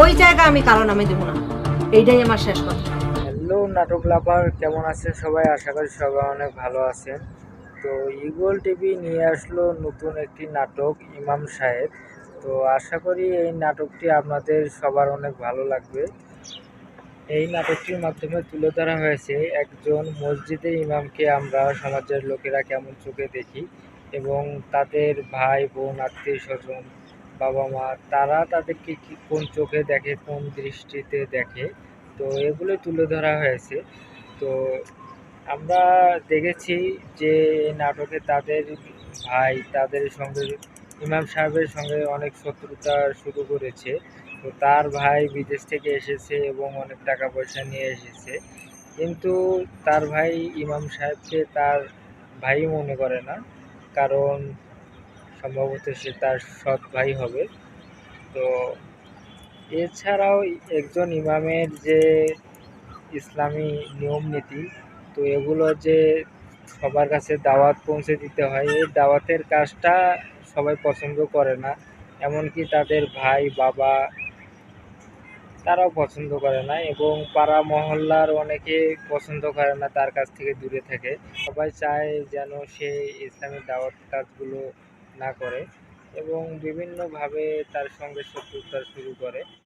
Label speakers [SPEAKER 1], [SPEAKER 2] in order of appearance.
[SPEAKER 1] ওই জায়গা আমি কারও নামে দেবো না। এইটাই আমার শেষ কথা।
[SPEAKER 2] হ্যালো, নাটক লাভার, কেমন আছেন সবাই? আশা করি সবাই অনেক ভালো আছেন। তো ইগল টিভি নিয়ে আসলো নতুন একটি নাটক, ইমাম সাহেব। তো আশা করি এই নাটকটি আপনাদের সবার অনেক ভালো লাগবে। এই নাটকটির মাধ্যমে তুলে ধরা হয়েছে একজন মসজিদের ইমামকে আমরা সমাজের লোকেরা কেমন চোখে দেখি এবং তাদের ভাই, বোন আত্মীয় স্বজন বাবা মা তারা তাদেরকে কি কোন চোখে দেখে, কোন দৃষ্টিতে দেখে, তো এগুলো তুলে ধরা হয়েছে। তো আমরা দেখেছি যে নাটকে তাদের ভাই, তাদের সঙ্গে, ইমাম সাহেবের সঙ্গে অনেক শত্রুতা শুরু করেছে। তো তার ভাই বিদেশ থেকে এসেছে এবং অনেক টাকা পয়সা নিয়ে এসেছে। কিন্তু তার ভাই ইমাম সাহেবকে তার ভাই মনে করে না। কারণ সম্ভবত সে তার সৎ ভাই হবে। তো এছাড়াও একজন ইমামের যে ইসলামী নিয়ম নীতি, তো এগুলো যে সবার কাছে দাওয়াত পৌঁছে দিতে হয়, এই দাওয়াতের কাজটা সবাই পছন্দ করে না। এমনকি তাদের ভাই, বাবা, তারাও পছন্দ করে না এবং পাড়া মহল্লার অনেকে পছন্দ করে না তার কাছ থেকে দূরে থাকে। সবাই চায় যেন সে ইসলামিক দাওয়াত কাজগুলো না করে এবং বিভিন্নভাবে তার সঙ্গে শত্রুতা শুরু করে।